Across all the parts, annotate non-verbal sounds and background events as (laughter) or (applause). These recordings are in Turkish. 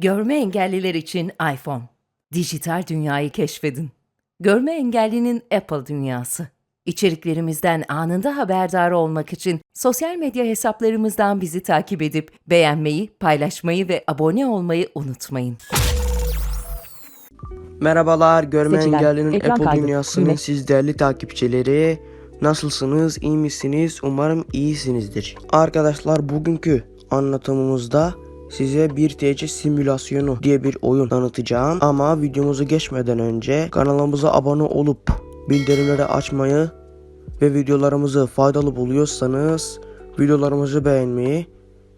Görme engelliler için iPhone. Dijital dünyayı keşfedin. Görme engellinin Apple dünyası. İçeriklerimizden anında haberdar olmak için sosyal medya hesaplarımızdan bizi takip edip beğenmeyi, paylaşmayı ve abone olmayı unutmayın. Merhabalar, Görme Seçilen, Engelli'nin Apple kaydı, Dünyası'nın düğme. siz değerli takipçileri. Nasılsınız, iyi misiniz? Umarım iyisinizdir. Arkadaşlar bugünkü anlatımımızda size bir TC simülasyonu diye bir oyun tanıtacağım. Ama videomuzu geçmeden önce kanalımıza abone olup bildirimleri açmayı ve videolarımızı faydalı buluyorsanız videolarımızı beğenmeyi,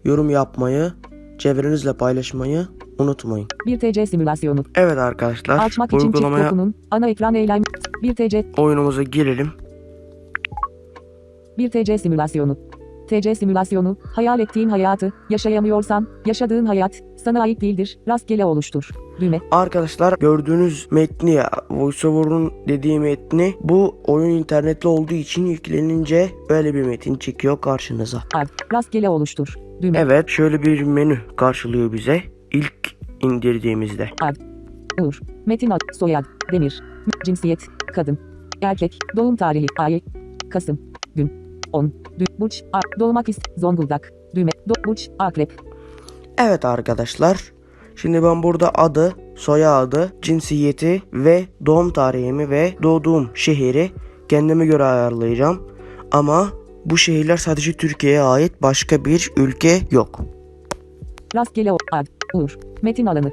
yorum yapmayı, çevrenizle paylaşmayı unutmayın. 1 TC simülasyonu. Evet arkadaşlar, Açmak için çift dokunun. Ana ekran eylem. 1 TC, oyunumuza girelim. 1 TC simülasyonu. TC simülasyonu, hayal ettiğin hayatı, yaşayamıyorsan, yaşadığın hayat, sana ait değildir, rastgele oluştur. Düğme, Arkadaşlar gördüğünüz metni VoiceOver'ın dediği metni bu oyun internetli olduğu için yüklenince böyle bir metin çıkıyor karşınıza. art, rastgele oluştur. Düğme, Evet şöyle bir menü karşılıyor bize ilk indirdiğimizde. art, Uğur, Metin ad, soyad, Demir, cinsiyet, kadın, erkek, doğum tarihi, ay, Kasım, gün, 10, dü, burç, a, doğmak ist, Zonguldak, düğme, do, burç, akrep, Evet arkadaşlar şimdi ben burada adı, soyadı, cinsiyeti ve doğum tarihimi ve doğduğum şehri kendime göre ayarlayacağım. Ama bu şehirler sadece Türkiye'ye ait başka bir ülke yok. Rastgele o ad, Uğur, metin alanı.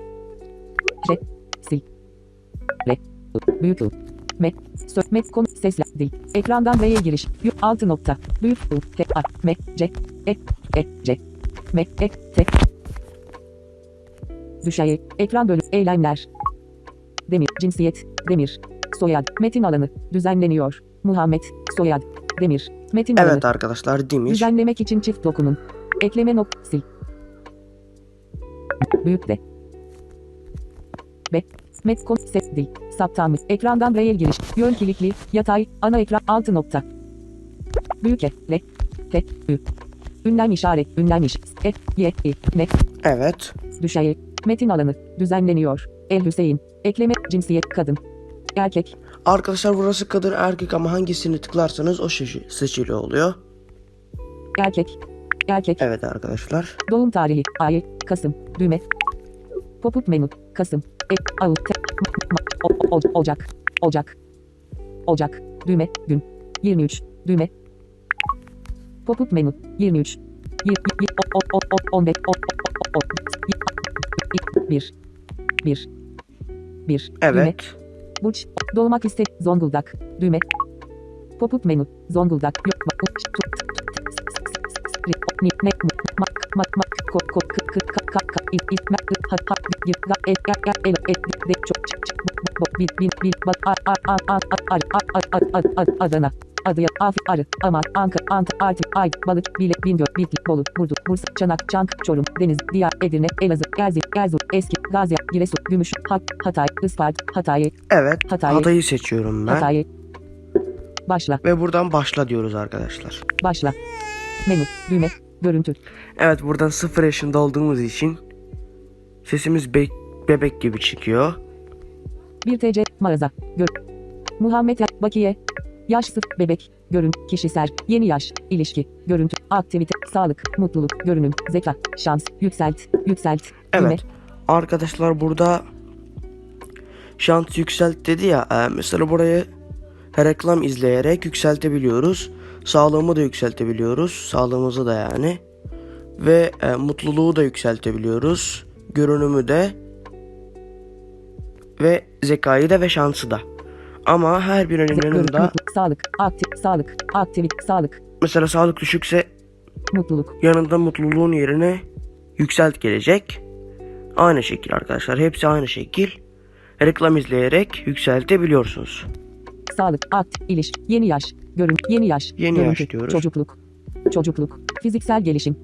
J, sil. R, I, büyük M, sö, met, konu, sesle, dil. Ekrandan V'ye giriş, y, altı nokta, büyük I, T, A, M, C, E, E, C, M, E, T. Düşey, ekran bölüm, eylemler. Demir, cinsiyet, demir. Soyad, metin alanı, düzenleniyor. Muhammed, soyad, demir. Metin alanı. Evet arkadaşlar Demir. Düzenlemek için çift dokunun. Ekleme nok sil. Büyük de. B. Met kon ses dil. Saptami. Ekrandan R'ye giriş. Yön kilikli. Yatay. Ana ekran. Altı nokta. Büyük E. L. T. Ü. Ünlem işaret. Ünlem iş. E. Y. I. Ne. Evet. Düşey. Metin alanı. Düzenleniyor. El Hüseyin. Ekleme. Cinsiyet. Kadın. Erkek. Arkadaşlar burası kadın erkek ama hangisini tıklarsanız o şişi seçili oluyor. Erkek. Erkek. Evet arkadaşlar. Doğum tarihi, ay, Kasım, düğme. Pop-up menü, Kasım, e, Ağustos, Ol, ol, olacak. Olacak. Olacak. Düğme. Gün. 23. Düğme. Pop-up menü. 23. 15. 1. 1. 1. Evet. Düğme. Burç. Doğmak iste. Zonguldak. Düğme. Pop-up menü. Zonguldak. Ne? Mak. Mak. Mak. Kok. Kok. Kık. Kık. Kık. Kık. İlk. İlk. Hat. Hat. Gir. Gir. El. E, El. El. El. El. Çok bil, bin, bil, bak, a, a, a, a, a, a, a, a, a, a, a, Adana. Adıya, Afi, Arı, Amar, Anka, Anta, Artvin, Ay, Balık, Bile, Bingöl, Bitli, Bolu, Burdur, Bursa, Çanak, Çank, Çorum, Deniz, Diyar, Edirne, Elazığ, Gerzi, Erzurum, Eski, Gaziantep, Giresun, Gümüş, Hak, Hatay, Isparta, Hatay, Evet. Hatay. Hatay'ı seçiyorum ben. Hatay. Başla, Ve buradan başla diyoruz arkadaşlar. başla. Menü, düğme, görüntü. Evet buradan 0 yaşında olduğumuz için sesimiz be- bebek gibi çıkıyor. 1 TC mağaza. Gör. Muhammed Ya- Bakiye. Yaş sıfır bebek. Görün. Kişisel. Yeni yaş. ilişki. Görüntü. Aktivite. Sağlık. Mutluluk. Görünüm. Zeka. Şans. Yükselt. Yükselt. Düğme. Evet. Arkadaşlar burada şans yükselt dedi ya. e, mesela burayı reklam izleyerek yükseltebiliyoruz. Sağlığımı da yükseltebiliyoruz. Sağlığımızı da yani. Ve e, mutluluğu da yükseltebiliyoruz. Görünümü de ve zekayı da ve şansı da. Ama her Ze- görün, yanında sağlık. Aktif. Sağlık. Aktivite. Sağlık. mesela sağlık düşükse Mutluluk. yanında mutluluğun yerine yükselt gelecek. Aynı şekil arkadaşlar. Hepsi aynı şekil. Reklam izleyerek yükseltebiliyorsunuz. Sağlık. Aktif. ilişki. Yeni yaş. Görün. Yeni yaş. Yeni görüntü, yaş diyoruz. Çocukluk. Çocukluk. Fiziksel gelişim.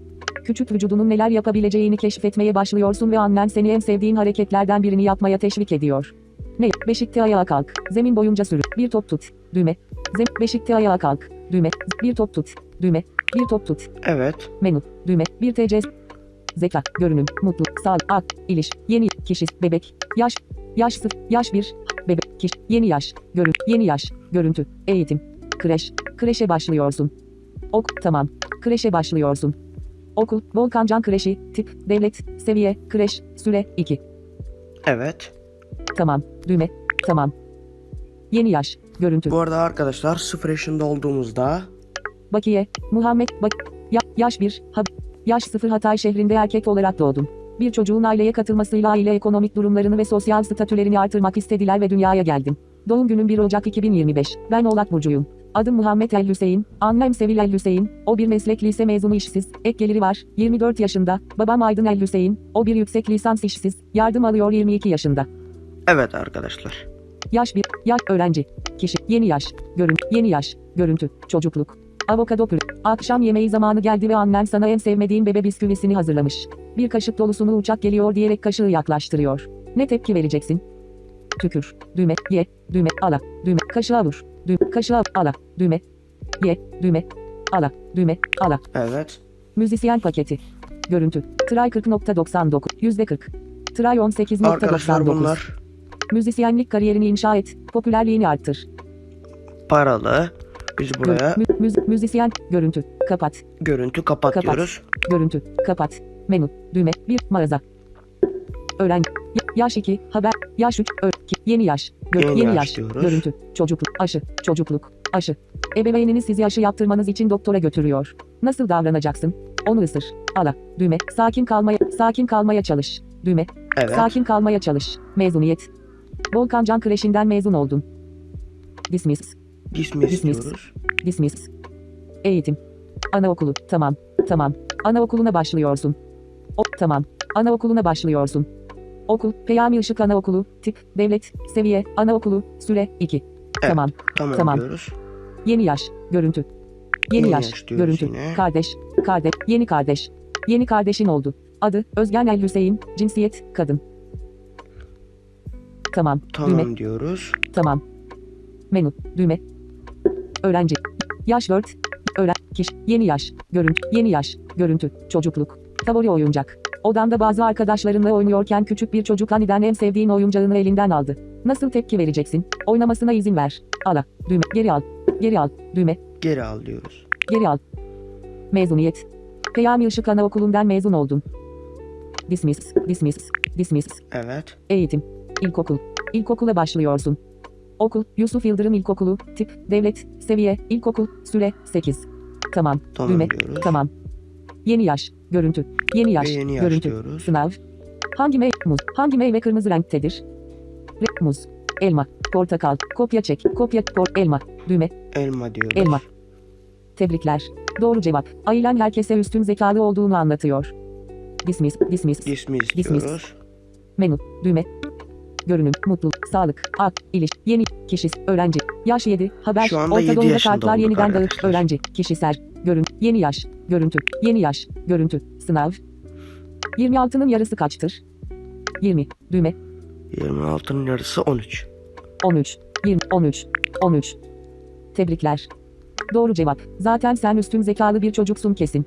Küçük vücudunun neler yapabileceğini keşfetmeye başlıyorsun ve annen seni en sevdiğin hareketlerden birini yapmaya teşvik ediyor. Ne? Beşikte ayağa kalk. Zemin boyunca sürü. Bir top tut. Düğme. Zem beşikte ayağa kalk. Düğme. Bir top tut. Düğme. Bir top tut. Evet. Menü. Düğme. Bir TC. zeka, görünüm, mutlu, sağlık, ak, iliş, yeni, kişi, bebek, yaş, yaş sıf, yaş bir, bebek, kişi, yeni yaş, görün, yeni yaş, görüntü, eğitim, kreş, kreşe başlıyorsun. Ok, tamam, kreşe başlıyorsun. Okul, Volkancan Kreşi, tip, devlet, seviye, kreş, süre, 2. Evet. Tamam, düğme, tamam. Yeni yaş, görüntü, Bu arada arkadaşlar 0 yaşında olduğumuzda Bakiye, Muhammed, Bak, ya, yaş 1, ha, yaş 0 Hatay şehrinde erkek olarak doğdum. Bir çocuğun aileye katılmasıyla aile ekonomik durumlarını ve sosyal statülerini artırmak istediler ve dünyaya geldim. Doğum günüm 1 Ocak 2025. Ben Oğlak Burcu'yum. Adım Muhammed El Hüseyin, annem Sevil El Hüseyin, o bir meslek lise mezunu işsiz, ek geliri var, 24 yaşında, babam Aydın El Hüseyin, o bir yüksek lisans işsiz, yardım alıyor 22 yaşında. evet arkadaşlar. Yaş 1, yaş öğrenci. Kişi, yeni yaş, görün, yeni yaş, görüntü, çocukluk. Avokado pürü. Akşam yemeği zamanı geldi ve annen sana en sevmediğin bebe bisküvisini hazırlamış. Bir kaşık dolusunu uçak geliyor diyerek kaşığı yaklaştırıyor. Ne tepki vereceksin? Tükür. Düğme. Ye. Düğme. Ala. Düğme. Kaşığa vur. Düğme. Kaşığa ala. Düğme. Ye. Düğme. Ala. Düğme. Ala. Evet. Müzisyen paketi. Görüntü. Tray 40.99. %40. Tray Arkadaşlar 18.99. bunlar Müzisyenlik kariyerini inşa et. Popülerliğini arttır. paralı. Biz buraya Mü- müz- müzisyen, görüntü, kapat, görüntü kapat, Kapat. diyoruz. görüntü, kapat, menü, düğme, bir mağaza. Öğren, ya- yaş 2, haber, yaş 3, ö- ki- yeni yaş, gör- Yeni yeni, yaş yaş, görüntü, çocukluk, aşı, çocukluk, aşı. Ebeveyniniz sizi aşı yaptırmanız için doktora götürüyor. Nasıl davranacaksın? Onu ısır, ala, düğme, sakin kalmaya, sakin kalmaya çalış, düğme, Evet. sakin kalmaya çalış, mezuniyet. Volkan Can Kreşi'nden mezun oldum. Dismiss. Dismiss, Dismiss. diyoruz. Dismiss. Eğitim. Anaokulu. Tamam. Tamam. Anaokuluna başlıyorsun. O tamam. Anaokuluna başlıyorsun. Okul. Peyami Işık Anaokulu. Tip. Devlet. Seviye. Anaokulu. Süre 2. Evet. Tamam. Tamam, Tamam. diyoruz. Yeni yaş. Görüntü. Yeni, Yeni yaş. yaş görüntü. yine. Kardeş. Kardeş. Yeni kardeş. Yeni kardeşin oldu. Adı Özgen El Hüseyin. Cinsiyet kadın. Tamam. Tamam Düğme. diyoruz. Tamam. Menü. Düğme. Öğrenci. Yaş 4. Öğren. Kişi. Yeni yaş. Görüntü. Yeni yaş. Görüntü. Çocukluk. Favori oyuncak. Odanda bazı arkadaşlarınla oynuyorken küçük bir çocuk aniden en sevdiğin oyuncağını elinden aldı. Nasıl tepki vereceksin? Oynamasına izin ver. Ala. Düğme. Geri al. Geri al. Düğme. Geri al diyoruz. Geri al. Mezuniyet. Peyami Işık Anaokulu'ndan mezun oldum. Dismiss. Dismiss. Dismiss. Evet. Eğitim. İlkokul. İlkokula başlıyorsun. Okul, Yusuf Yıldırım İlkokulu, tip, devlet, seviye, ilkokul, süre, 8. Tamam, Tamam düğme, diyoruz. tamam. Yeni yaş, görüntü, yeni yaş, Ve yeni yaş görüntü, diyoruz. sınav. Hangi meyve, muz, hangi meyve kırmızı renktedir? Re, muz, elma, portakal, kopya çek, kopya, por, elma, düğme, Elma diyoruz. elma. Tebrikler. Doğru cevap. Ailen herkese üstün zekalı olduğunu anlatıyor. Dismiss, dismiss. Dismiss, Dismiss. diyoruz. Menü, düğme. Görünüm, mutluluk, sağlık, ak, iliş, yeni, kişi, öğrenci, yaş 7, haber, Şu anda Orta yedi Doğu'da yaşında kartlar olduk yeniden dağıt, öğrenci, kişisel, görün, yeni yaş, görüntü, yeni yaş, görüntü, sınav. 26'nın yarısı kaçtır? 20, düğme, 26'nın yarısı 13. 13, 20, 13, 13. Tebrikler. Doğru cevap. Zaten sen üstün zekalı bir çocuksun kesin.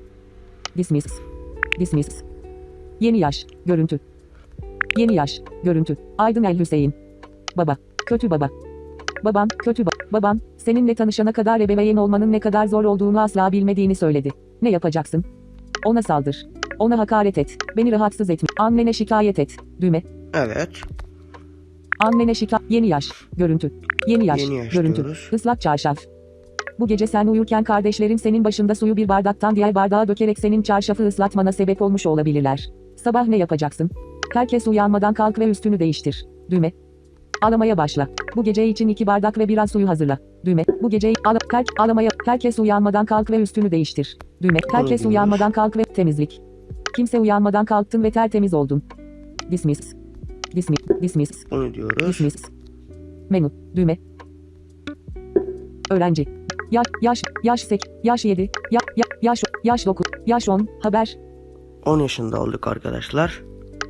Dismiss. Dismiss. Yeni yaş, görüntü. Yeni yaş, görüntü. Aydın El Hüseyin. Baba, kötü baba. Baban, kötü ba- baban, seninle tanışana kadar ebeveyn olmanın ne kadar zor olduğunu asla bilmediğini söyledi. Ne yapacaksın? Ona saldır. Ona hakaret et. Beni rahatsız etme. Annene şikayet et. Düğme. Evet. Annene şikayet. Yeni yaş. Görüntü. Yeni yaş. Yeni yaş görüntü. diyoruz. Islak çarşaf. Bu gece sen uyurken kardeşlerin senin başında suyu bir bardaktan diğer bardağa dökerek senin çarşafı ıslatmana sebep olmuş olabilirler. Sabah ne yapacaksın? Herkes uyanmadan kalk ve üstünü değiştir. Düğme. Ağlamaya başla. Bu gece için iki bardak ve biraz suyu hazırla. Düğme. Bu geceyi ağla, her, ağlamaya, herkes uyanmadan kalk ve üstünü değiştir. Düğme. Herkes uyanmadan kalk ve temizlik. Kimse uyanmadan kalktın ve tertemiz oldun. Dismiss. Dismiss. Dismiss. Bunu diyoruz. Dismiss. Menü. Düğme. Öğrenci. Yaş, yaş, yaş 8, yaş 7, ya, ya, yaş, yaş 9, yaş 10, haber, 10 yaşında olduk arkadaşlar.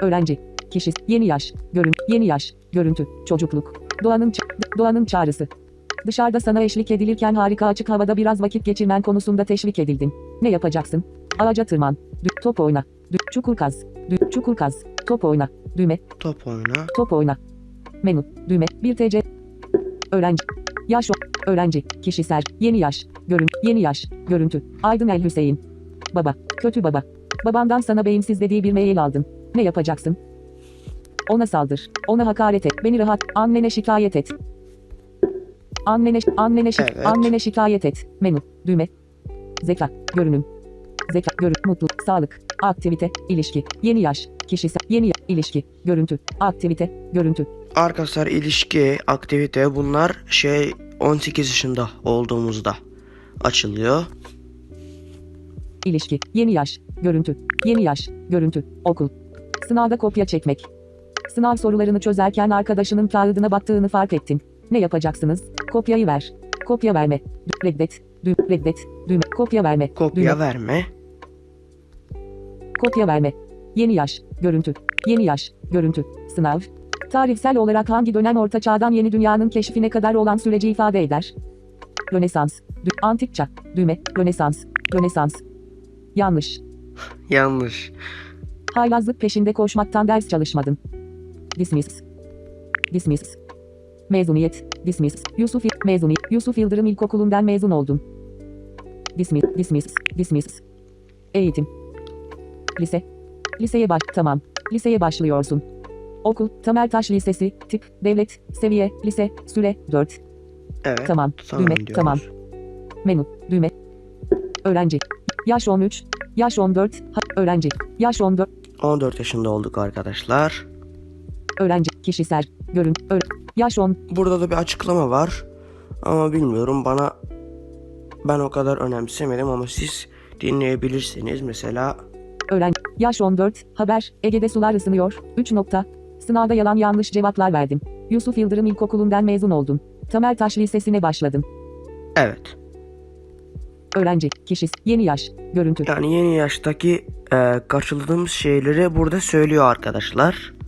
öğrenci, kişi, yeni yaş, görün, yeni yaş, görüntü, çocukluk, doğanın, doğanın çağrısı. Dışarıda sana eşlik edilirken harika açık havada biraz vakit geçirmen konusunda teşvik edildin. Ne yapacaksın? Ağaca tırman, dü- top oyna, Dü- çukur kaz. Dü- çukur kaz. Top oyna. Düğme. Top oyna. Top oyna. Menü. Düğme. 1 TC. Öğrenci. Yaş. Öğrenci. Kişisel. Yeni yaş. Görün. Yeni yaş. Görüntü. Aydın El Hüseyin. Baba. Kötü baba. Babandan sana beyinsiz dediği bir mail aldım. Ne yapacaksın? Ona saldır. Ona hakaret et. Beni rahat. Annene şikayet et. Annene, annene, şi- Evet. annene şikayet et. Menü. Düğme. Zeka. Görünüm. Zeka. Görün. Mutlu. Sağlık. Aktivite. ilişki. Yeni yaş. Kişisel. Yeni ya- ilişki. Görüntü. Aktivite. Görüntü. Arkadaşlar ilişki, aktivite bunlar şey 18 yaşında olduğumuzda açılıyor. İlişki. Yeni yaş. Görüntü. Yeni yaş. Görüntü. Okul. Sınavda kopya çekmek. Sınav sorularını çözerken arkadaşının kağıdına baktığını fark ettin. Ne yapacaksınız? Kopyayı ver. Kopya verme. Reddet. Dü reddet. Düğme. Kopya verme. Kopya Düğme. verme. Kopya verme. Yeni yaş. Görüntü. Yeni yaş. Görüntü. Sınav. Tarihsel olarak hangi dönem orta çağdan yeni dünyanın keşfine kadar olan süreci ifade eder? Rönesans. Dü- Antik çağ. Düğme. Rönesans. Rönesans. Yanlış. Yanlış. Haylazlık peşinde koşmaktan ders çalışmadın. Dismiss. Dismiss. Mezuniyet. Dismiss. Yusuf mezuniyet. Yusuf Yıldırım İlkokulu'ndan mezun oldun. Dismiss. Dismiss. Dismiss. Eğitim. Lise. Liseye baş. Tamam. Liseye başlıyorsun. Okul. Tamertaş Lisesi. Tip. Devlet. Seviye. Lise. Süre. 4. Evet. Tamam. Tamam Düğme. diyoruz. Tamam. Menü. Düğme. Öğrenci. Yaş 13. Yaş 14. Ha- öğrenci. Yaş 14. 14 yaşında olduk arkadaşlar. Öğrenci, kişisel, görün, öğren, yaş 10, Burada da bir açıklama var. Ama bilmiyorum bana ben o kadar önemsemedim ama siz dinleyebilirsiniz. Mesela öğren, yaş 14, haber, Ege'de sular ısınıyor, 3 nokta, sınavda yalan yanlış cevaplar verdim. Yusuf Yıldırım İlkokulu'ndan mezun oldum. Tamertaş Lisesi'ne başladım. evet. Öğrenci, kişis, yeni yaş, görüntü, Yani yeni yaştaki e, karşıladığımız şeyleri burada söylüyor arkadaşlar.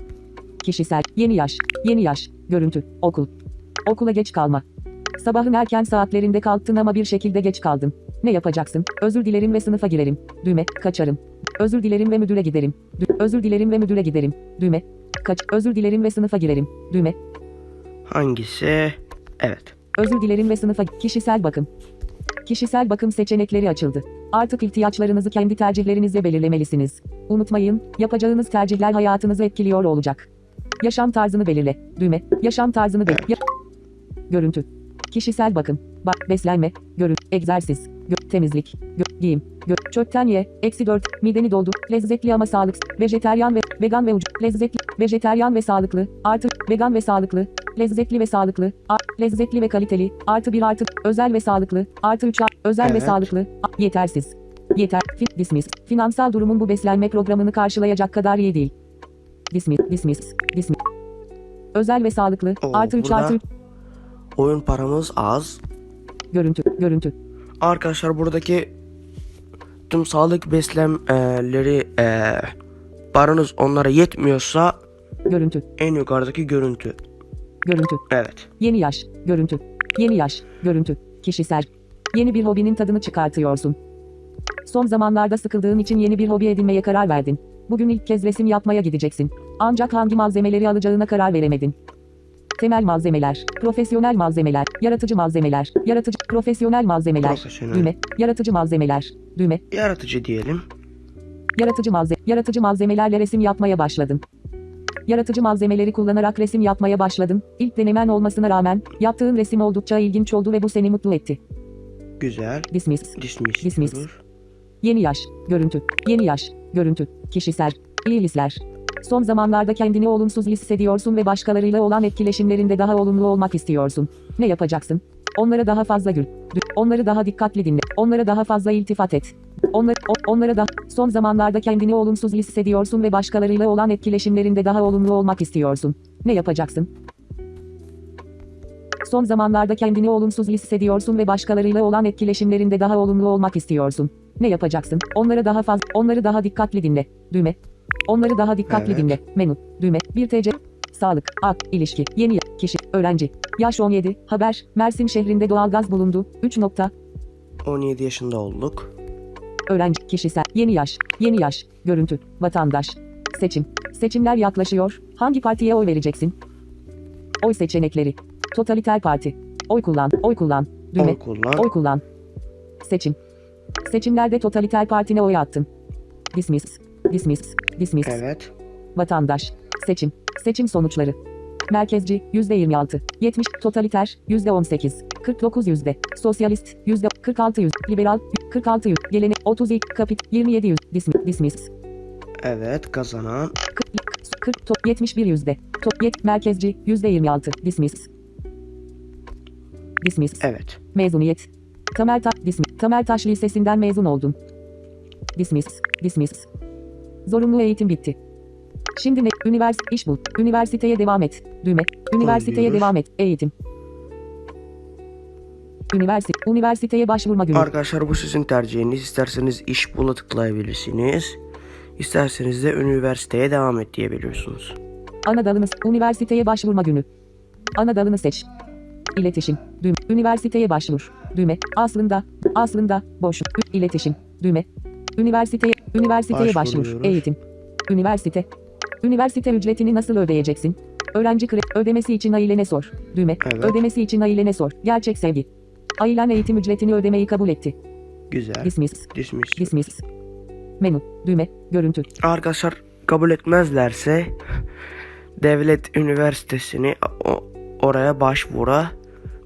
Kişisel, yeni yaş, yeni yaş, görüntü, okul. Okula geç kalma. Sabahın erken saatlerinde kalktın ama bir şekilde geç kaldın. Ne yapacaksın? Özür dilerim ve sınıfa girerim. Düğme, kaçarım. Özür dilerim ve müdüre giderim. Dü- özür dilerim ve müdüre giderim. Düğme, kaç. Özür dilerim ve sınıfa girerim. Düğme, Hangisi? Evet. özür dilerim ve sınıfa kişisel bakım. Kişisel bakım seçenekleri açıldı. Artık ihtiyaçlarınızı kendi tercihlerinizle belirlemelisiniz. Unutmayın, yapacağınız tercihler hayatınızı etkiliyor olacak. Yaşam tarzını belirle. Düğme. Yaşam tarzını belirle. Görüntü. Kişisel bakım. Bak, beslenme. Görün. Egzersiz. Gö- temizlik. Gö- giyim. Gö- çöpten ye. Eksi 4. Mideni doldur. Lezzetli ama sağlıksız. Vejeteryan ve vegan ve ucu. Lezzetli. Vejeteryan ve sağlıklı. Artı. Vegan ve sağlıklı. Lezzetli ve sağlıklı. A- lezzetli ve kaliteli. Artı 1 artı. Özel ve sağlıklı. Artı 3 Özel ve Evet. sağlıklı. A- yetersiz. Yeter. Fin- dismiss. Finansal durumun bu beslenme programını karşılayacak kadar iyi değil. Dismiss. Dismiss. Dismiss. Özel ve sağlıklı. Oo, artı 3 burada artı 3. Oyun paramız az. Görüntü. Görüntü. Arkadaşlar buradaki tüm sağlık beslemleri e, paranız onlara yetmiyorsa Görüntü. en yukarıdaki görüntü. Görüntü. Evet. Yeni yaş, görüntü. Yeni yaş, görüntü. Kişisel. Yeni bir hobinin tadını çıkartıyorsun. Son zamanlarda sıkıldığın için yeni bir hobi edinmeye karar verdin. Bugün ilk kez resim yapmaya gideceksin. Ancak hangi malzemeleri alacağına karar veremedin. Temel malzemeler, profesyonel malzemeler, yaratıcı malzemeler, yaratıcı, profesyonel malzemeler, Profesyonel. düğme, yaratıcı malzemeler, düğme, Yaratıcı diyelim. Yaratıcı malze yaratıcı malzemelerle resim yapmaya başladın. Yaratıcı malzemeleri kullanarak resim yapmaya başladın. İlk denemen olmasına rağmen yaptığın resim oldukça ilginç oldu ve bu seni mutlu etti. Güzel. Dismiss. Dismiss. Dismiss. diyoruz. Yeni yaş, görüntü. Yeni yaş, görüntü. Kişisel. İyi hisler. Son zamanlarda kendini olumsuz hissediyorsun ve başkalarıyla olan etkileşimlerinde daha olumlu olmak istiyorsun. Ne yapacaksın? Onlara daha fazla gül. Onları daha dikkatli dinle. Onlara daha fazla iltifat et. Onları, o- onlara da son zamanlarda kendini olumsuz hissediyorsun ve başkalarıyla olan etkileşimlerinde daha olumlu olmak istiyorsun. Ne yapacaksın? Son zamanlarda kendini olumsuz hissediyorsun ve başkalarıyla olan etkileşimlerinde daha olumlu olmak istiyorsun. Ne yapacaksın? Onları daha fazla, onları daha dikkatli dinle. Düğme. Onları daha dikkatli Evet. dinle. Menü. Düğme. 1 TC. Sağlık, ak, ilişki, yeni kişi, öğrenci. Yaş 17, haber, Mersin şehrinde doğalgaz bulundu. 3 nokta. 17 yaşında olduk. öğrenci, kişisel, yeni yaş, yeni yaş, görüntü, vatandaş, seçim, seçimler yaklaşıyor, hangi partiye oy vereceksin? Oy seçenekleri, totaliter parti, oy kullan, oy kullan, düğme, Oy kullan. oy kullan, seçim, seçimlerde totaliter partine oy attın, dismiss, dismiss, dismiss, Evet. vatandaş, seçim, seçim sonuçları. Merkezci %26, 70 totaliter %18, 49 yüzde, sosyalist yüzde 46 yüz, liberal 46 yüz, geleni 32 kapit 27 yüz, dismiss, dismiss. Evet kazanan. 40, 40 to, 71 yüzde, to, yet, merkezci %26, dismiss, dismiss, evet. mezuniyet, Tamer, Ta, dismiss, Tamer Taş Lisesi'nden mezun oldun, dismiss, dismiss, zorunlu eğitim bitti. Şimdi ne? Ünivers iş bul. Üniversiteye devam et. Düğme. Üniversiteye devam et. Eğitim. Üniversite. Üniversiteye başvurma günü. Arkadaşlar bu sizin tercihiniz. İsterseniz iş bula tıklayabilirsiniz. İsterseniz de üniversiteye devam et diyebiliyorsunuz. Ana dalınız. Üniversiteye başvurma günü. Ana dalını seç. İletişim. Düğme. Üniversiteye başvur. Düğme. Aslında. Aslında. Boş. İletişim. Düğme. Üniversiteye. Üniversiteye başvur. Eğitim. Üniversite. Üniversite ücretini nasıl ödeyeceksin? Öğrenci kredi ödemesi için ailene sor. Düğme. Evet. Ödemesi için ailene sor. Gerçek sevgi. Ailen eğitim ücretini ödemeyi kabul etti. Güzel. Dismiss. Dismiss. Dismiss. Menü. Düğme. Görüntü. Arkadaşlar kabul etmezlerse devlet üniversitesini oraya başvura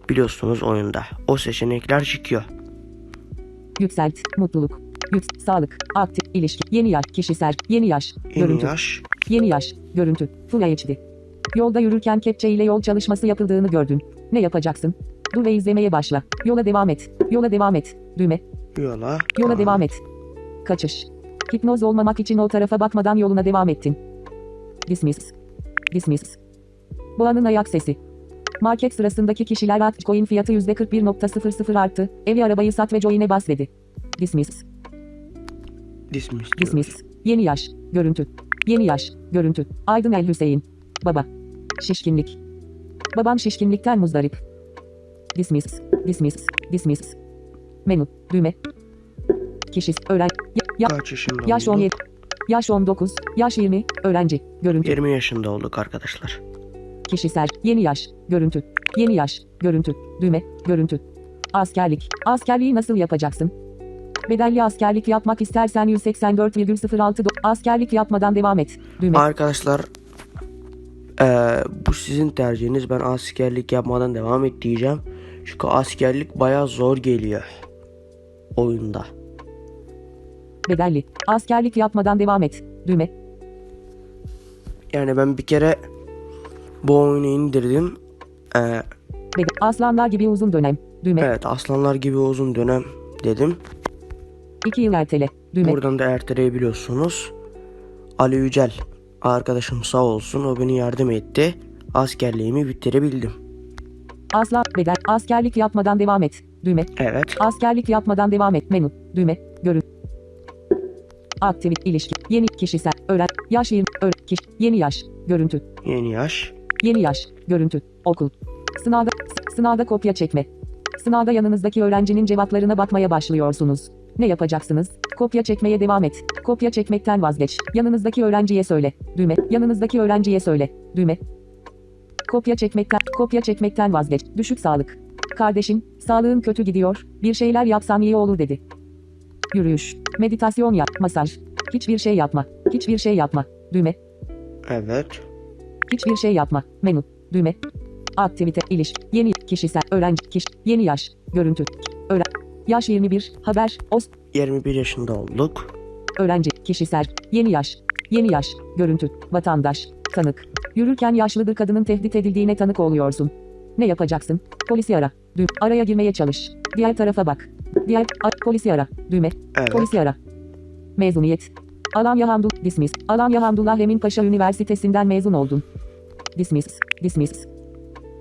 biliyorsunuz oyunda. O seçenekler çıkıyor. Yükselt. Mutluluk. Yüks. Sağlık. Aktif. ilişki. Yeni yaş. Kişisel. Yeni yaş. Yeni Görüntü. yaş. Yeni yaş. Görüntü. Full HD. Yolda yürürken kepçe ile yol çalışması yapıldığını gördün. Ne yapacaksın? Dur ve izlemeye başla. Yola devam et. Yola devam et. Düğme. Yola. Yola devam et. Kaçış. Hipnoz olmamak için o tarafa bakmadan yoluna devam ettin. Dismiss. Dismiss. Boğanın ayak sesi. Market sırasındaki kişiler altcoin fiyatı %41.00 arttı. Evi arabayı sat ve join'e bas dedi. Dismiss. Dismiss. Dismiss. Yeni yaş. Görüntü. Yeni yaş. Görüntü. Aydın El Hüseyin. Baba. Şişkinlik. Babam şişkinlikten muzdarip. Dismiss. Dismiss. Dismiss. Menü. Düğme. Kişis. Öğren. Ya, Kaç yaşında yaş olduk? 17. Yaş 19. Yaş 20. Öğrenci. Görüntü. 20 yaşında olduk arkadaşlar. Kişisel. Yeni yaş. Görüntü. Yeni yaş. Görüntü. Düğme. Görüntü. Askerlik. Askerliği nasıl yapacaksın? Bedelli askerlik yapmak istersen 184,06 do- askerlik yapmadan devam et. Düğme. Arkadaşlar eee, bu sizin tercihiniz. Ben askerlik yapmadan devam et diyeceğim. Çünkü askerlik baya zor geliyor. Oyunda. Bedelli. Askerlik yapmadan devam et. Düğme. Yani ben bir kere bu oyunu indirdim. Bedel. Aslanlar gibi uzun dönem. Düğme. evet aslanlar gibi uzun dönem dedim. 2 yıl ertele. Düğme. Buradan da erteleyebiliyorsunuz. Ali Yücel arkadaşım sağ olsun o beni yardım etti. Askerliğimi bitirebildim. Aslan. Bedel. Askerlik yapmadan devam et. Düğme. Evet. Askerlik yapmadan devam et. Menü. Düğme. Görün. Aktivite. ilişki. Yeni. Kişisel. Öğren. Yaş 20. Öğren. Kiş. Yeni yaş. Görüntü. Yeni yaş. Yeni yaş. Görüntü. Okul. Sınavda. Sınavda kopya çekme. Sınavda yanınızdaki öğrencinin cevaplarına bakmaya başlıyorsunuz. Ne yapacaksınız? Kopya çekmeye devam et. Kopya çekmekten vazgeç. Yanınızdaki öğrenciye söyle. Düğme. Yanınızdaki öğrenciye söyle. Düğme. Kopya çekmekten, kopya çekmekten vazgeç. Düşük sağlık. Kardeşim, sağlığın kötü gidiyor. Bir şeyler yapsan iyi olur dedi. Yürüyüş. Meditasyon yap. Masaj. Hiçbir şey yapma. Hiçbir şey yapma. Düğme. Evet. Hiçbir şey yapma. Menü. Düğme. Aktivite. ilişki. Yeni. Kişisel. Öğrenci. Kiş. Yeni yaş. Görüntü. Öğren. Yaş 21. Haber. Os. 21 yaşında olduk. Öğrenci. Kişisel. Yeni yaş. Yeni yaş. Görüntü. Vatandaş. Tanık. Yürürken yaşlı bir kadının tehdit edildiğine tanık oluyorsun. Ne yapacaksın? Polisi ara. Düğme. Araya girmeye çalış. Diğer tarafa bak. Diğer. Polisi ara. Düğme. Evet. Polisi ara. Mezuniyet. Alanya Hamdul. Dismiss. Alanya Hamdullah Emin Paşa Üniversitesi'nden mezun oldun. Dismiss. Dismiss.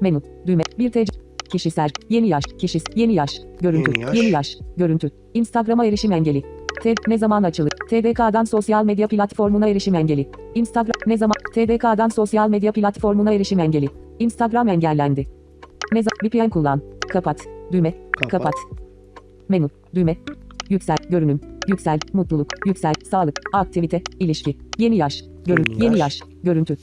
Menü. Düğme. Bir TC. Kişisel. Yeni yaş. Kişis. Yeni yaş. Görüntü. Yeni yaş. Yeni yaş. Görüntü. Instagram'a erişim engeli. TED ne zaman açılır? TDK'dan sosyal medya platformuna erişim engeli. Instagram ne zaman? TDK'dan sosyal medya platformuna erişim engeli. Instagram engellendi. Ne zaman? VPN kullan. Kapat. Düğme. Kapat. Kapat. Menü. Düğme. Yüksel. Görünüm. Yüksel, mutluluk, yüksel, sağlık, aktivite, ilişki, yeni yaş, görün, Yeni yeni yaş. görüntü.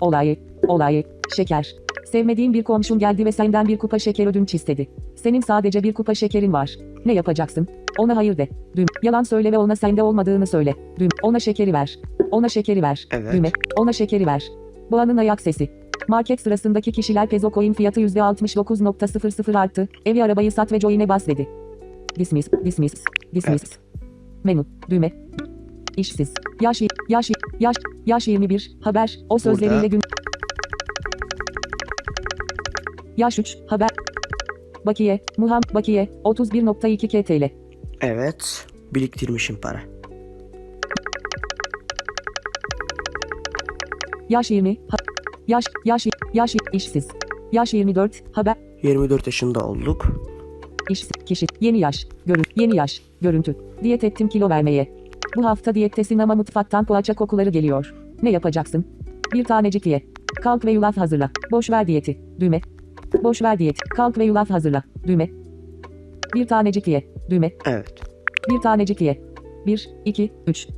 Olayı, olayı, şeker. Sevmediğin bir komşun geldi ve senden bir kupa şeker ödünç istedi. Senin sadece bir kupa şekerin var. Ne yapacaksın? Ona hayır de. Düğüm. Yalan söyle ve ona sende olmadığını söyle. Düğüm. Ona şekeri ver. Ona şekeri ver. Evet. Düğme. Ona şekeri ver. Boğanın ayak sesi. Market sırasındaki kişiler pezo coin fiyatı %69.00 arttı. Evi arabayı sat ve join'e bas dedi. Dismiss, dismiss, dismiss. Menü, düğme. İşsiz. Yaş, yaş, yaş, yaş 21, haber, o sözleriyle Burada. gün. Yaş 3, haber. Bakiye, Muham, Bakiye, 31.2 KTL. Evet. Biriktirmişim para. Yaş 20, ha- yaş, yaş, yaş, işsiz. Yaş 24, haber, 24 yaşında olduk. Kişi. Yeni yaş. Görün. Yeni yaş. Görüntü. Diyet ettim kilo vermeye. Bu hafta diyettesin ama mutfaktan poğaça kokuları geliyor. Ne yapacaksın? Bir tanecik ye. Kalk ve yulaf hazırla. Boş ver diyeti. Düğme. Boş ver diyet. Kalk ve yulaf hazırla. Düğme. Bir tanecik ye. Düğme. Evet. Bir tanecik ye. 1, 2, 3.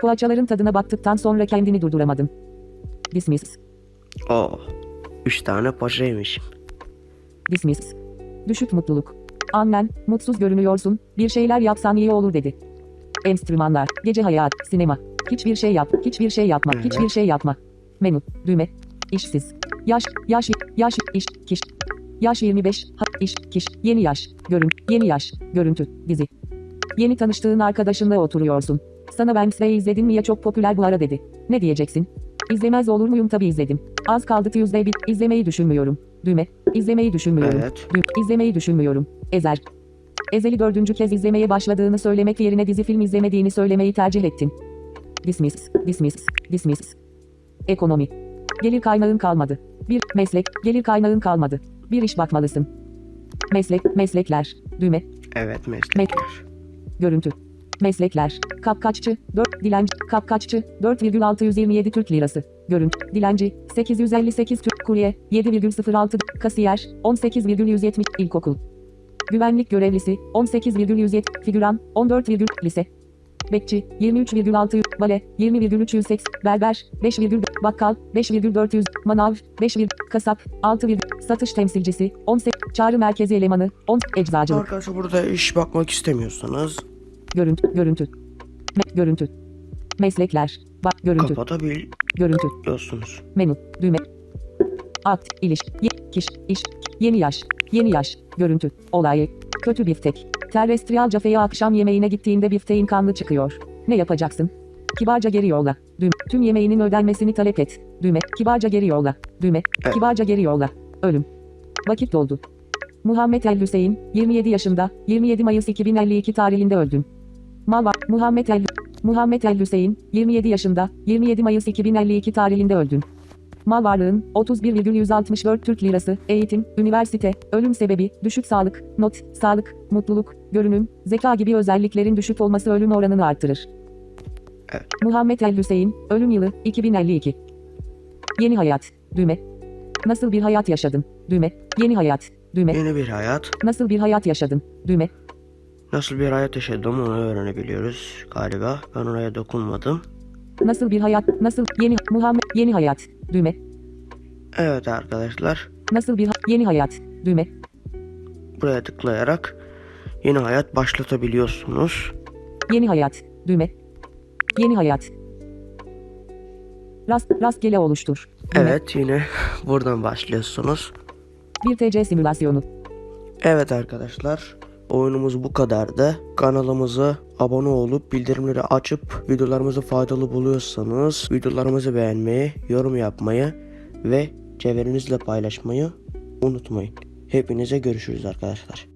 Poğaçaların tadına baktıktan sonra kendini durduramadın. Dismiss. Oh. 3 tane paşa yemişim. Dismiss. Düşük mutluluk. Annen, mutsuz görünüyorsun, bir şeyler yapsan iyi olur dedi. Enstrümanlar, gece hayat, sinema. Hiçbir şey yap, hiçbir şey yapma, hiçbir şey yapma. Menü, düğme, işsiz. Yaş, yaş, yaş, iş, kiş. Yaş 25, ha, iş, kiş, yeni yaş, görün, yeni yaş, görüntü, dizi. Yeni tanıştığın arkadaşınla oturuyorsun. Sana ben Sway izledin mi ya çok popüler bu ara dedi. Ne diyeceksin? İzlemez olur muyum tabii izledim. Az kaldı Tuesday bit, izlemeyi düşünmüyorum. Düğme, izlemeyi düşünmüyorum. Evet. Dü- İzlemeyi düşünmüyorum. Ezer. Ezel'i dördüncü kez izlemeye başladığını söylemek yerine dizi film izlemediğini söylemeyi tercih ettin. Dismiss, dismiss, dismiss. Ekonomi. Gelir kaynağın kalmadı. Bir meslek, gelir kaynağın kalmadı. Bir iş bakmalısın. Meslek, meslekler. Düğme, Evet meslekler. görüntü. Meslekler. Kapkaççı, 4, dilenci, kapkaççı, 4,627 Türk Lirası. Görüntü, dilenci, 858 Türk kurye, 7,06 kasiyer, 18,170 ilkokul. Güvenlik görevlisi, 18,170 figüran, 14, lise. Bekçi, 23,600 bale, 20,380 berber, 5, bakkal, 5,400 manav, 5, kasap, 6, satış temsilcisi, 18 çağrı merkezi elemanı, 10 eczacılık. Arkadaşlar burada iş bakmak istemiyorsanız Görüntü, görüntü. Me- görüntü. Meslekler. Bak, görüntü, görüntü. kapatabiliyorsunuz. Menü, düğme. Akt, ilişki, ye- kiş, iş, yeni yaş, yeni yaş, görüntü, olayı, kötü biftek. Terrestriyal cafeye akşam yemeğine gittiğinde bifteğin kanlı çıkıyor. Ne yapacaksın? Kibarca geri yolla. Düğme. Tüm yemeğinin ödenmesini talep et. Düğme. Kibarca geri yolla. Düğme. Evet. Kibarca geri yolla. Ölüm. Vakit doldu. Muhammed El Hüseyin, 27 yaşında, 27 Mayıs 2052 tarihinde öldün. Mal var. Muhammed El Muhammed El Hüseyin, 27 yaşında, 27 Mayıs 2052 tarihinde öldün. Mal varlığın 31,164 Türk Lirası, eğitim, üniversite, ölüm sebebi, düşük sağlık, not, sağlık, mutluluk, görünüm, zeka gibi özelliklerin düşük olması ölüm oranını arttırır. Evet. Muhammed El Hüseyin, ölüm yılı 2052. Yeni hayat, düğme. Nasıl bir hayat yaşadın? Düğme. Yeni hayat, düğme. Yeni bir hayat. Nasıl bir hayat yaşadın? Düğme. Nasıl bir hayat yaşadım onu öğrenebiliyoruz galiba. Ben oraya dokunmadım. Nasıl bir hayat? Nasıl yeni Muhammed yeni hayat? Düğme. Evet arkadaşlar. Nasıl bir ha- yeni hayat? Düğme. Buraya tıklayarak yeni hayat başlatabiliyorsunuz. Yeni hayat. Düğme. Yeni hayat. Rast rastgele oluştur. Düğme. Evet yine (laughs) buradan başlıyorsunuz. Bir TC simülasyonu. Evet arkadaşlar. Oyunumuz bu kadardı. Kanalımıza abone olup bildirimleri açıp videolarımızı faydalı buluyorsanız videolarımızı beğenmeyi, yorum yapmayı ve çevrenizle paylaşmayı unutmayın. Hepinize görüşürüz arkadaşlar.